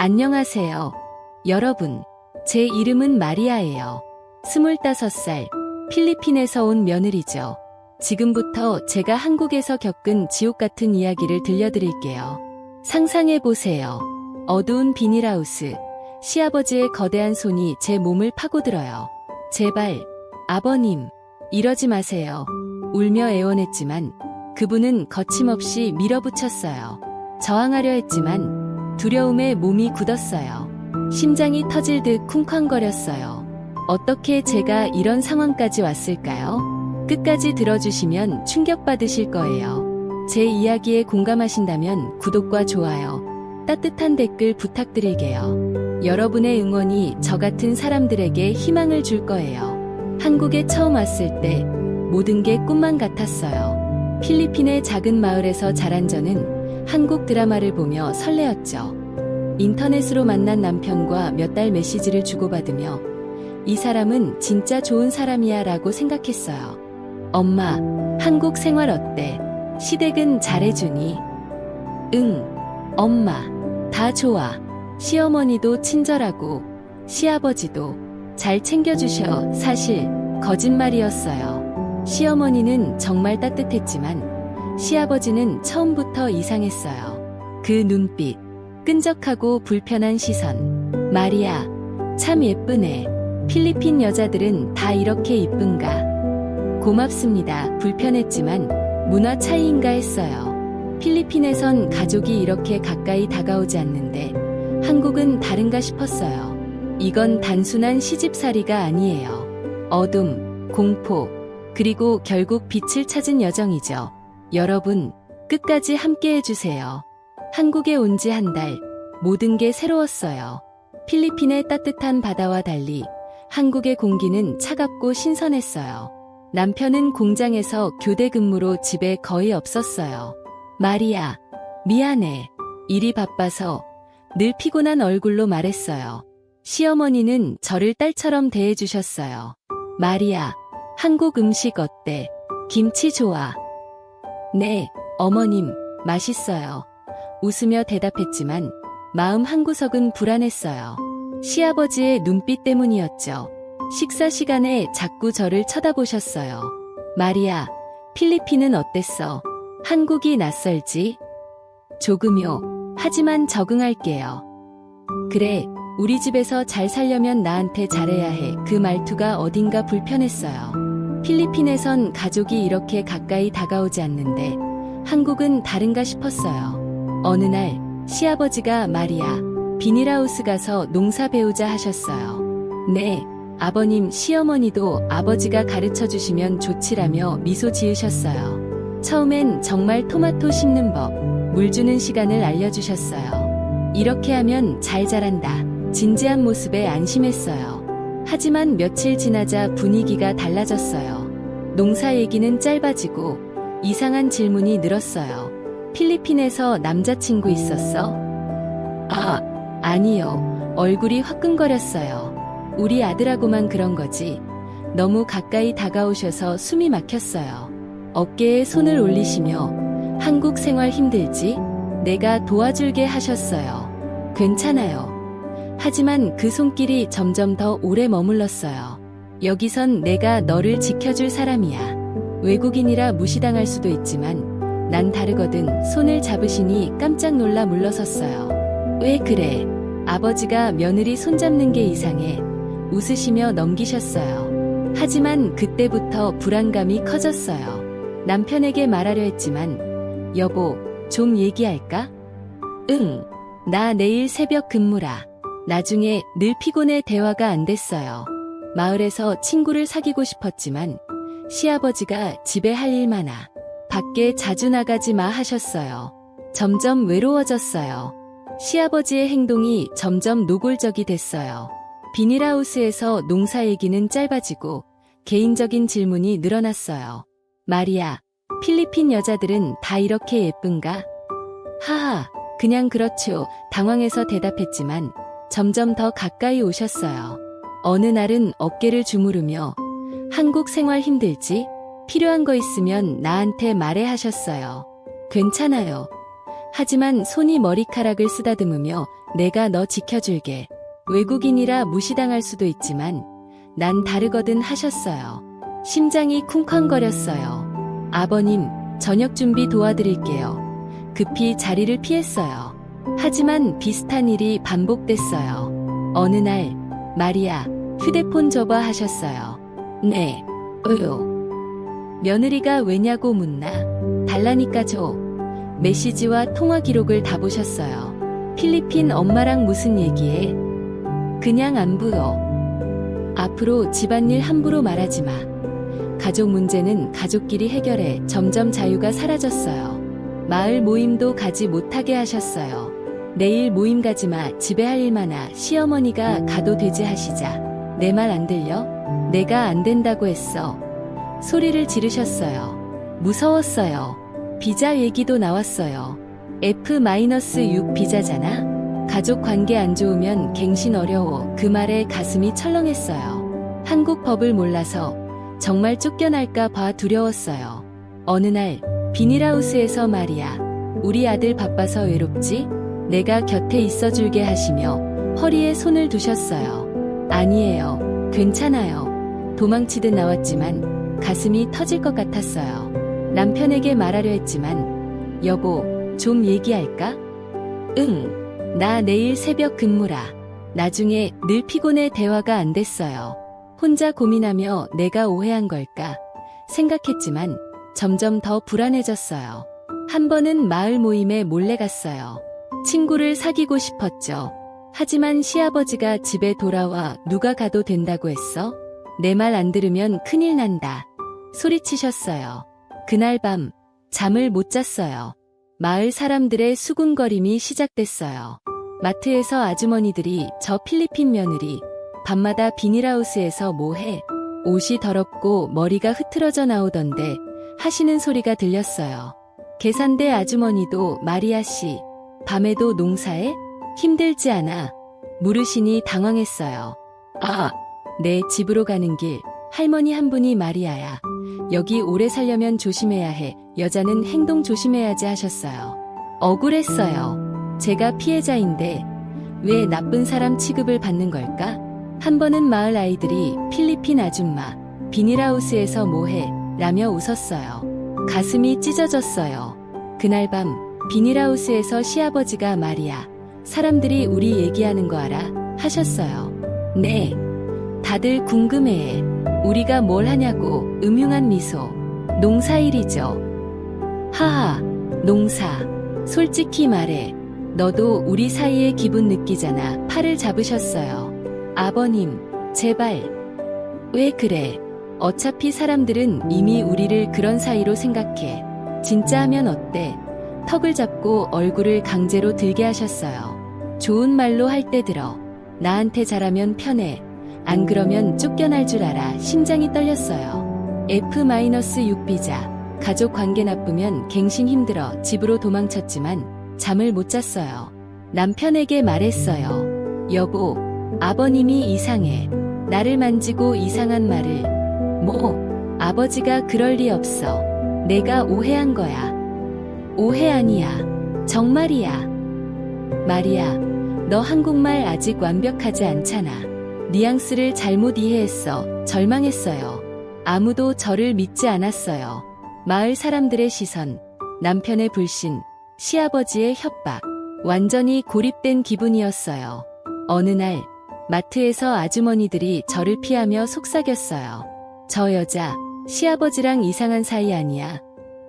안녕하세요. 여러분, 제 이름은 마리아예요. 25살, 필리핀에서 온 며느리죠. 지금부터 제가 한국에서 겪은 지옥 같은 이야기를 들려드릴게요. 상상해 보세요. 어두운 비닐하우스, 시아버지의 거대한 손이 제 몸을 파고들어요. 제발, 아버님, 이러지 마세요. 울며 애원했지만 그분은 거침없이 밀어붙였어요. 저항하려 했지만 두려움에 몸이 굳었어요. 심장이 터질 듯 쿵쾅거렸어요. 어떻게 제가 이런 상황까지 왔을까요? 끝까지 들어주시면 충격받으실 거예요. 제 이야기에 공감하신다면 구독과 좋아요, 따뜻한 댓글 부탁드릴게요. 여러분의 응원이 저 같은 사람들에게 희망을 줄 거예요. 한국에 처음 왔을 때 모든 게 꿈만 같았어요. 필리핀의 작은 마을에서 자란 저는 한국 드라마를 보며 설레었죠. 인터넷으로 만난 남편과 몇 달 메시지를 주고받으며 이 사람은 진짜 좋은 사람이야 라고 생각했어요. 엄마, 한국 생활 어때? 시댁은 잘해주니? 응, 엄마, 다 좋아. 시어머니도 친절하고, 시아버지도 잘 챙겨주셔. 사실, 거짓말이었어요. 시어머니는 정말 따뜻했지만, 시아버지는 처음부터 이상했어요. 그 눈빛, 끈적하고 불편한 시선. 마리아, 참 예쁘네. 필리핀 여자들은 다 이렇게 이쁜가? 고맙습니다. 불편했지만 문화 차이인가 했어요. 필리핀에선 가족이 이렇게 가까이 다가오지 않는데 한국은 다른가 싶었어요. 이건 단순한 시집살이가 아니에요. 어둠, 공포, 그리고 결국 빛을 찾은 여정이죠. 여러분, 끝까지 함께 해주세요. 한국에 온 지 한 달, 모든 게 새로웠어요. 필리핀의 따뜻한 바다와 달리 한국의 공기는 차갑고 신선했어요. 남편은 공장에서 교대 근무로 집에 거의 없었어요. 마리아, 미안해. 일이 바빠서 늘 피곤한 얼굴로 말했어요. 시어머니는 저를 딸처럼 대해주셨어요. 마리아, 한국 음식 어때? 김치 좋아. 네, 어머님, 맛있어요. 웃으며 대답했지만 마음 한구석은 불안했어요. 시아버지의 눈빛 때문이었죠. 식사 시간에 자꾸 저를 쳐다보셨어요. 마리아, 필리핀은 어땠어? 한국이 낯설지? 조금요. 하지만 적응할게요. 그래, 우리 집에서 잘 살려면 나한테 잘해야 해. 그 말투가 어딘가 불편했어요. 필리핀에선 가족이 이렇게 가까이 다가오지 않는데 한국은 다른가 싶었어요. 어느 날 시아버지가 마리아, 비닐하우스 가서 농사 배우자 하셨어요. 네, 아버님, 시어머니도 아버지가 가르쳐 주시면 좋지라며 미소 지으셨어요. 처음엔 정말 토마토 심는 법, 물 주는 시간을 알려주셨어요. 이렇게 하면 잘 자란다. 진지한 모습에 안심했어요. 하지만 며칠 지나자 분위기가 달라졌어요. 농사 얘기는 짧아지고 이상한 질문이 늘었어요. 필리핀에서 남자친구 있었어? 아, 아니요. 얼굴이 화끈거렸어요. 우리 아들하고만 그런 거지. 너무 가까이 다가오셔서 숨이 막혔어요. 어깨에 손을 올리시며 한국 생활 힘들지? 내가 도와줄게 하셨어요. 괜찮아요. 하지만 그 손길이 점점 더 오래 머물렀어요. 여기선 내가 너를 지켜줄 사람이야. 외국인이라 무시당할 수도 있지만 난 다르거든 손을 잡으시니 깜짝 놀라 물러섰어요. 왜 그래? 아버지가 며느리 손잡는 게 이상해. 웃으시며 넘기셨어요. 하지만 그때부터 불안감이 커졌어요. 남편에게 말하려 했지만, 여보, 좀 얘기할까? 응, 나 내일 새벽 근무라. 나중에 늘 피곤해 대화가 안 됐어요. 마을에서 친구를 사귀고 싶었지만, 시아버지가 집에 할 일 많아. 밖에 자주 나가지 마 하셨어요. 점점 외로워졌어요. 시아버지의 행동이 점점 노골적이 됐어요. 비닐하우스에서 농사 얘기는 짧아지고 개인적인 질문이 늘어났어요. 마리아, 필리핀 여자들은 다 이렇게 예쁜가? 하하, 그냥 그렇죠. 당황해서 대답했지만 점점 더 가까이 오셨어요. 어느 날은 어깨를 주무르며 한국 생활 힘들지? 필요한 거 있으면 나한테 말해 하셨어요. 괜찮아요. 하지만 손이 머리카락을 쓰다듬으며 내가 너 지켜줄게. 외국인이라 무시당할 수도 있지만 난 다르거든 하셨어요. 심장이 쿵쾅거렸어요. 아버님, 저녁 준비 도와드릴게요. 급히 자리를 피했어요. 하지만 비슷한 일이 반복됐어요. 어느 날, 마리아, 휴대폰 줘봐 하셨어요. 네, 으요. 며느리가 왜냐고 묻나? 달라니까 줘. 메시지와 통화 기록을 다 보셨어요. 필리핀 엄마랑 무슨 얘기해? 그냥 안 보여. 앞으로 집안일 함부로 말하지 마. 가족 문제는 가족끼리 해결해 점점 자유가 사라졌어요. 마을 모임도 가지 못하게 하셨어요. 내일 모임 가지 마. 집에 할 일 많아. 시어머니가 가도 되지 하시자. 내 말 안 들려? 내가 안 된다고 했어. 소리를 지르셨어요. 무서웠어요. 비자 얘기도 나왔어요. F-6 비자잖아? 가족 관계 안 좋으면 갱신 어려워. 그 말에 가슴이 철렁했어요. 한국 법을 몰라서 정말 쫓겨날까 봐 두려웠어요. 어느 날 비닐하우스에서 말이야. 우리 아들 바빠서 외롭지? 내가 곁에 있어 줄게 하시며 허리에 손을 두셨어요. 아니에요. 괜찮아요. 도망치듯 나왔지만 가슴이 터질 것 같았어요. 남편에게 말하려 했지만 여보, 좀 얘기할까? 응. 나 내일 새벽 근무라. 나중에 늘 피곤해 대화가 안 됐어요. 혼자 고민하며 내가 오해한 걸까 생각했지만 점점 더 불안해졌어요. 한 번은 마을 모임에 몰래 갔어요. 친구를 사귀고 싶었죠. 하지만 시아버지가 집에 돌아와 누가 가도 된다고 했어? 내 말 안 들으면 큰일 난다. 소리치셨어요. 그날 밤 잠을 못 잤어요. 마을 사람들의 수군거림이 시작됐어요. 마트에서 아주머니들이 저 필리핀 며느리 밤마다 비닐하우스에서 뭐해? 옷이 더럽고 머리가 흐트러져 나오던데 하시는 소리가 들렸어요. 계산대 아주머니도 마리아 씨, 밤에도 농사해? 힘들지 않아? 물으시니 당황했어요. 아, 내 집으로 가는 길, 할머니 한 분이 마리아야. 여기 오래 살려면 조심해야 해. 여자는 행동 조심해야지 하셨어요. 억울했어요. 제가 피해자인데 왜 나쁜 사람 취급을 받는 걸까? 한 번은 마을 아이들이 필리핀 아줌마 비닐하우스에서 뭐해 라며 웃었어요. 가슴이 찢어졌어요. 그날 밤 비닐하우스에서 시아버지가 말이야. 사람들이 우리 얘기하는 거 알아? 하셨어요. 네. 다들 궁금해해. 우리가 뭘 하냐고 음흉한 미소. 농사일이죠. 하하, 농사. 솔직히 말해. 너도 우리 사이의 기분 느끼잖아. 팔을 잡으셨어요. 아버님, 제발. 왜 그래? 어차피 사람들은 이미 우리를 그런 사이로 생각해. 진짜 하면 어때? 턱을 잡고 얼굴을 강제로 들게 하셨어요. 좋은 말로 할 때 들어. 나한테 잘하면 편해. 안 그러면 쫓겨날 줄 알아. 심장이 떨렸어요. F-6 비자. 가족 관계 나쁘면 갱신 힘들어 집으로 도망쳤지만 잠을 못 잤어요. 남편에게 말했어요. 여보, 아버님이 이상해. 나를 만지고 이상한 말을. 뭐, 아버지가 그럴 리 없어. 내가 오해한 거야. 오해 아니야. 정말이야. 마리아, 너 한국말 아직 완벽하지 않잖아. 뉘앙스를 잘못 이해했어. 절망했어요. 아무도 저를 믿지 않았어요. 마을 사람들의 시선, 남편의 불신, 시아버지의 협박, 완전히 고립된 기분이었어요. 어느 날, 마트에서 아주머니들이 저를 피하며 속삭였어요. 저 여자, 시아버지랑 이상한 사이 아니야.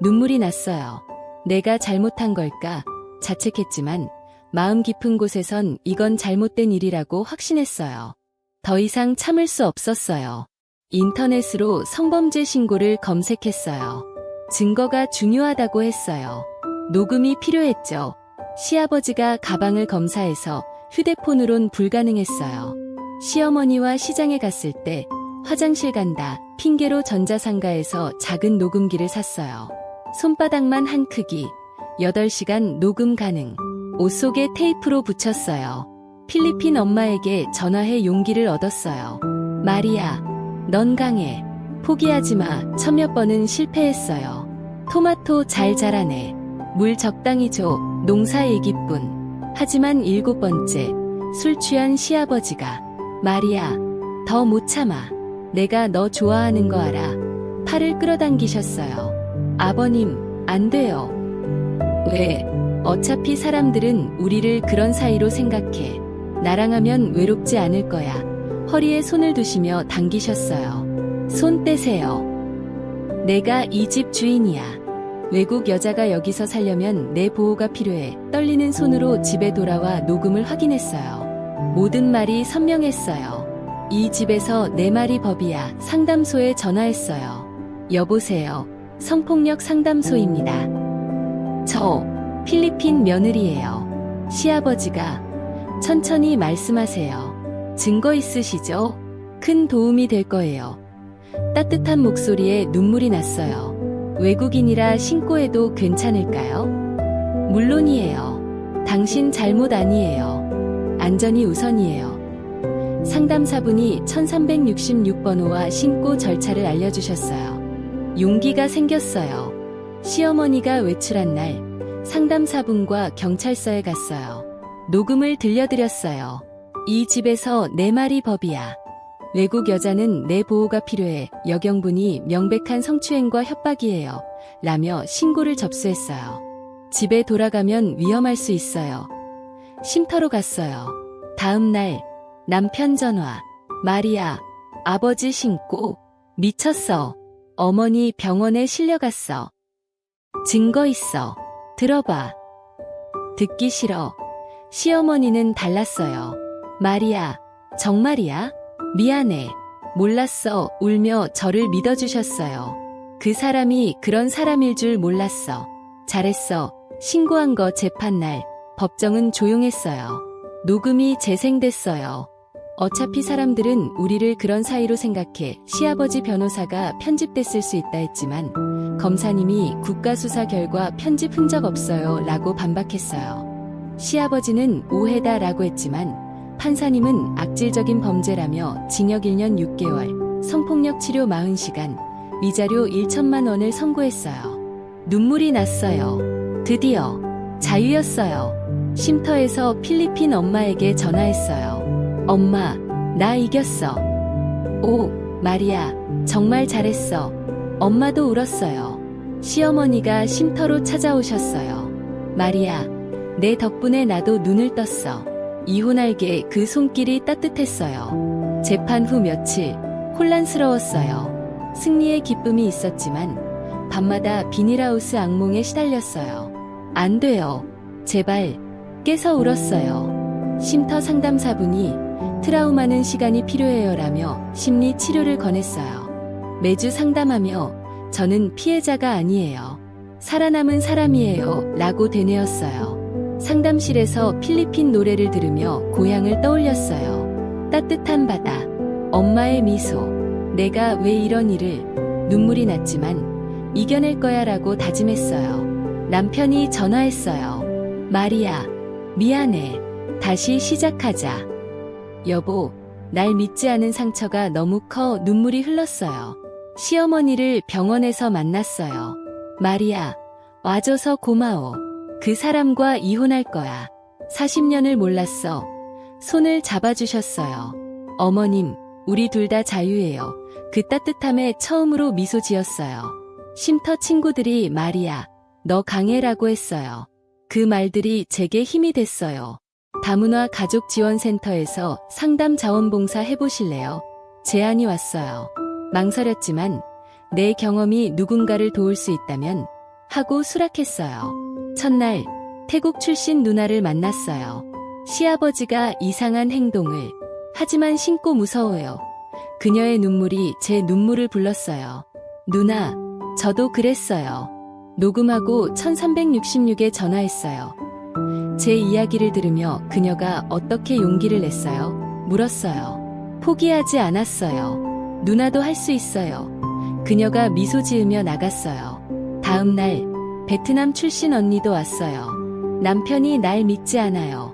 눈물이 났어요. 내가 잘못한 걸까? 자책했지만, 마음 깊은 곳에선 이건 잘못된 일이라고 확신했어요. 더 이상 참을 수 없었어요. 인터넷으로 성범죄 신고를 검색했어요. 증거가 중요하다고 했어요. 녹음이 필요했죠. 시아버지가 가방을 검사해서 휴대폰으론 불가능했어요. 시어머니와 시장에 갔을 때 화장실 간다 핑계로 전자상가에서 작은 녹음기를 샀어요. 손바닥만 한 크기, 8시간 녹음 가능. 옷 속에 테이프로 붙였어요. 필리핀 엄마에게 전화해 용기를 얻었어요. 마리아, 넌 강해. 포기하지 마. 천몇 번은 실패했어요. 토마토 잘 자라네. 물 적당히 줘. 농사 얘기뿐. 하지만 일곱 번째, 술 취한 시아버지가, 마리아, 더 못 참아. 내가 너 좋아하는 거 알아. 팔을 끌어당기셨어요. 아버님, 안 돼요. 왜? 어차피 사람들은 우리를 그런 사이로 생각해. 나랑 하면 외롭지 않을 거야. 허리에 손을 두시며 당기셨어요. 손 떼세요. 내가 이 집 주인이야. 외국 여자가 여기서 살려면 내 보호가 필요해. 떨리는 손으로 집에 돌아와 녹음을 확인했어요. 모든 말이 선명했어요. 이 집에서 내 말이 법이야. 상담소에 전화했어요. 여보세요. 성폭력 상담소입니다. 저 필리핀 며느리예요. 시아버지가 천천히 말씀하세요. 증거 있으시죠? 큰 도움이 될 거예요. 따뜻한 목소리에 눈물이 났어요. 외국인이라 신고해도 괜찮을까요? 물론이에요. 당신 잘못 아니에요. 안전이 우선이에요. 상담사분이 1366번호와 신고 절차를 알려주셨어요. 용기가 생겼어요. 시어머니가 외출한 날 상담사분과 경찰서에 갔어요. 녹음을 들려드렸어요. 이 집에서 내 말이 법이야. 외국 여자는 내 보호가 필요해. 여경분이 명백한 성추행과 협박이에요. 라며 신고를 접수했어요. 집에 돌아가면 위험할 수 있어요. 쉼터로 갔어요. 다음 날 남편 전화. 마리아, 아버지 신고. 미쳤어. 어머니 병원에 실려갔어. 증거 있어. 들어봐. 듣기 싫어. 시어머니는 달랐어요. 마리아, 정말이야? 미안해. 몰랐어. 울며 저를 믿어주셨어요. 그 사람이 그런 사람일 줄 몰랐어. 잘했어. 신고한 거 재판날. 법정은 조용했어요. 녹음이 재생됐어요. 어차피 사람들은 우리를 그런 사이로 생각해 시아버지 변호사가 편집됐을 수 있다 했지만 검사님이 국가수사 결과 편집 흔적 없어요 라고 반박했어요. 시아버지는 오해다 라고 했지만 판사님은 악질적인 범죄라며 징역 1년 6개월, 성폭력 치료 40시간, 위자료 1천만 원을 선고했어요. 눈물이 났어요. 드디어 자유였어요. 쉼터에서 필리핀 엄마에게 전화했어요. 엄마, 나 이겼어. 오, 마리아, 정말 잘했어. 엄마도 울었어요. 시어머니가 쉼터로 찾아오셨어요. 마리아, 내 덕분에 나도 눈을 떴어. 이혼할게 그 손길이 따뜻했어요. 재판 후 며칠 혼란스러웠어요. 승리의 기쁨이 있었지만 밤마다 비닐하우스 악몽에 시달렸어요. 안 돼요. 제발 깨서 울었어요. 쉼터 상담사분이 트라우마는 시간이 필요해요 라며 심리 치료를 권했어요. 매주 상담하며 저는 피해자가 아니에요. 살아남은 사람이에요. 라고 되뇌었어요. 상담실에서 필리핀 노래를 들으며 고향을 떠올렸어요. 따뜻한 바다, 엄마의 미소, 내가 왜 이런 일을 눈물이 났지만 이겨낼 거야 라고 다짐했어요. 남편이 전화했어요. 마리아, 미안해. 다시 시작하자. 여보, 날 믿지 않은 상처가 너무 커 눈물이 흘렀어요. 시어머니를 병원에서 만났어요. 마리아, 와줘서 고마워. 그 사람과 이혼할 거야. 40년을 몰랐어. 손을 잡아주셨어요. 어머님, 우리 둘 다 자유예요. 그 따뜻함에 처음으로 미소 지었어요. 쉼터 친구들이 마리아, 너 강해라고 했어요. 그 말들이 제게 힘이 됐어요. 다문화 가족지원센터에서 상담 자원봉사 해보실래요? 제안이 왔어요. 망설였지만 내 경험이 누군가를 도울 수 있다면 하고 수락했어요. 첫날 태국 출신 누나를 만났어요. 시아버지가 이상한 행동을 하지만 신고 무서워요. 그녀의 눈물이 제 눈물을 불렀어요. 누나, 저도 그랬어요. 녹음하고 1366에 전화했어요. 제 이야기를 들으며 그녀가 어떻게 용기를 냈어요? 물었어요. 포기하지 않았어요. 누나도 할 수 있어요. 그녀가 미소 지으며 나갔어요. 다음 날 베트남 출신 언니도 왔어요. 남편이 날 믿지 않아요.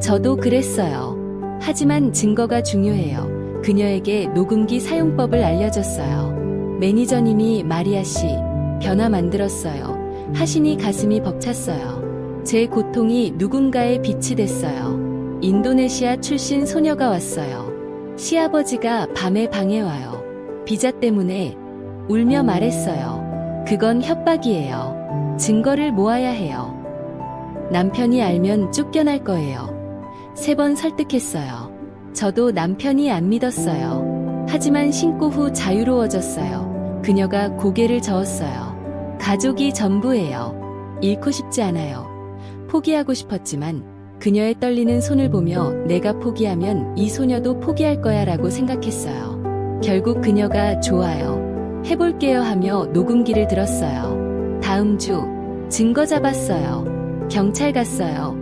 저도 그랬어요. 하지만 증거가 중요해요. 그녀에게 녹음기 사용법을 알려줬어요. 매니저님이 마리아 씨 변화 만들었어요. 하시니 가슴이 벅찼어요. 제 고통이 누군가의 빛이 됐어요. 인도네시아 출신 소녀가 왔어요. 시아버지가 밤에 방에 와요. 비자 때문에 울며 말했어요. 그건 협박이에요. 증거를 모아야 해요. 남편이 알면 쫓겨날 거예요. 세 번 설득했어요. 저도 남편이 안 믿었어요. 하지만 신고 후 자유로워졌어요. 그녀가 고개를 저었어요. 가족이 전부예요. 잃고 싶지 않아요. 포기하고 싶었지만 그녀의 떨리는 손을 보며 내가 포기하면 이 소녀도 포기할 거야 라고 생각했어요. 결국 그녀가 좋아요. 해볼게요 하며 녹음기를 들었어요. 다음 주 증거 잡았어요. 경찰 갔어요.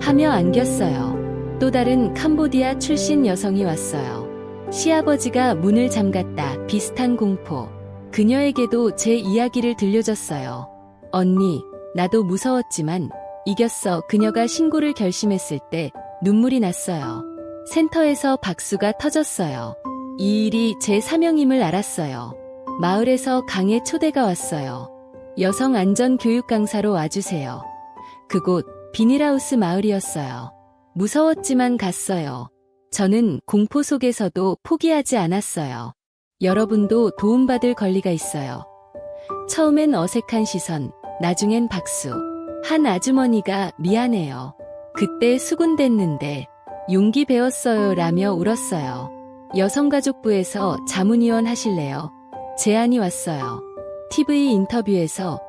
하며 안겼어요. 또 다른 캄보디아 출신 여성이 왔어요. 시아버지가 문을 잠갔다. 비슷한 공포. 그녀에게도 제 이야기를 들려줬어요. 언니, 나도 무서웠지만 이겼어. 그녀가 신고를 결심했을 때 눈물이 났어요. 센터에서 박수가 터졌어요. 이 일이 제 사명임을 알았어요. 마을에서 강의 초대가 왔어요. 여성 안전 교육 강사로 와주세요. 그곳 비닐하우스 마을이었어요. 무서웠지만 갔어요. 저는 공포 속에서도 포기하지 않았어요. 여러분도 도움받을 권리가 있어요. 처음엔 어색한 시선, 나중엔 박수. 한 아주머니가 미안해요. 그때 수군댔는데 용기 배웠어요 라며 울었어요. 여성가족부에서 자문위원 하실래요? 제안이 왔어요. TV 인터뷰에서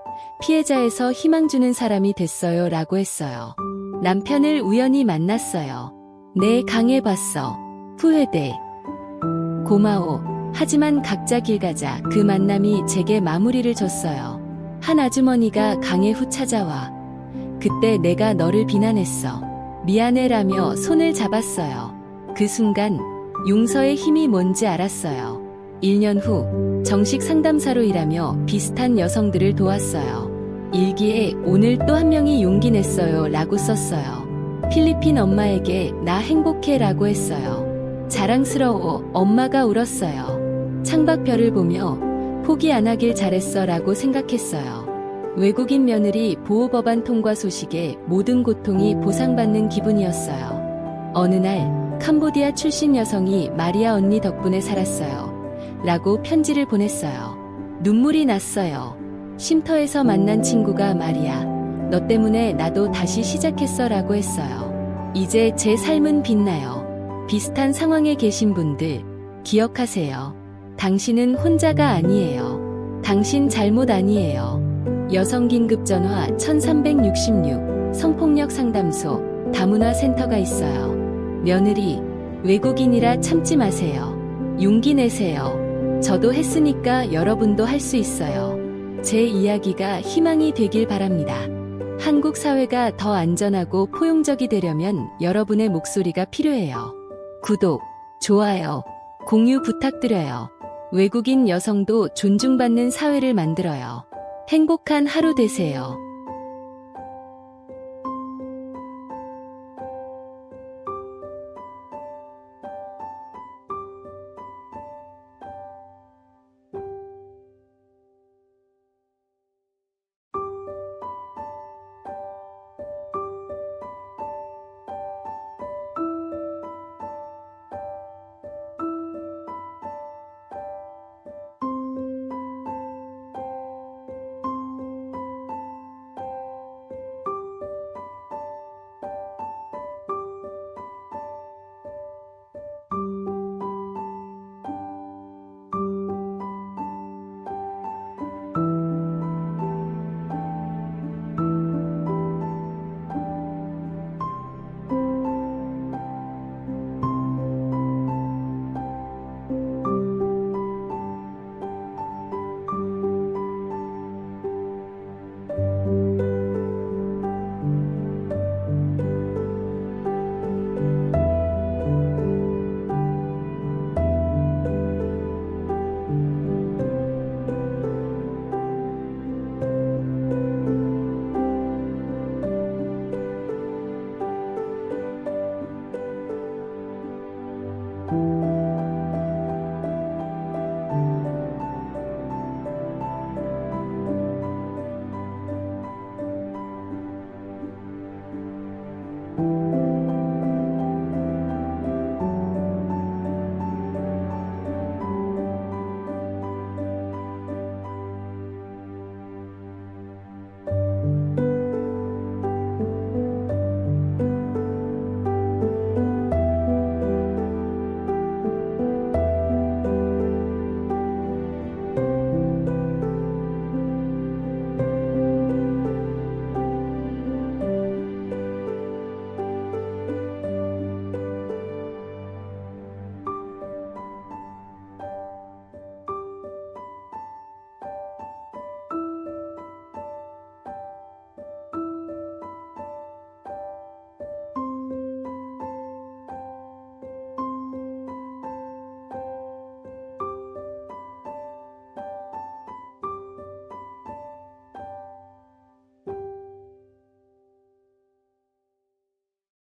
피해자에서 희망 주는 사람이 됐어요 라고 했어요. 남편을 우연히 만났어요. 네, 강해봤어. 후회돼. 고마워. 하지만 각자 길 가자. 그 만남이 제게 마무리를 줬어요. 한 아주머니가 강해 후 찾아와. 그때 내가 너를 비난했어. 미안해라며 손을 잡았어요. 그 순간 용서의 힘이 뭔지 알았어요. 1년 후 정식 상담사로 일하며 비슷한 여성들을 도왔어요. 일기에 오늘 또 한 명이 용기 냈어요 라고 썼어요. 필리핀 엄마에게 나 행복해 라고 했어요. 자랑스러워 엄마가 울었어요. 창밖별을 보며 포기 안 하길 잘했어 라고 생각했어요. 외국인 며느리 보호법안 통과 소식에 모든 고통이 보상받는 기분이었어요. 어느 날 캄보디아 출신 여성이 마리아 언니 덕분에 살았어요. 라고 편지를 보냈어요. 눈물이 났어요. 쉼터에서 만난 친구가 마리아, 너 때문에 나도 다시 시작했어 라고 했어요. 이제 제 삶은 빛나요. 비슷한 상황에 계신 분들, 기억하세요. 당신은 혼자가 아니에요. 당신 잘못 아니에요. 여성긴급전화 1366 성폭력 상담소 다문화 센터가 있어요. 며느리, 외국인이라 참지 마세요. 용기 내세요. 저도 했으니까 여러분도 할 수 있어요. 제 이야기가 희망이 되길 바랍니다. 한국 사회가 더 안전하고 포용적이 되려면 여러분의 목소리가 필요해요. 구독, 좋아요, 공유 부탁드려요. 외국인 여성도 존중받는 사회를 만들어요. 행복한 하루 되세요.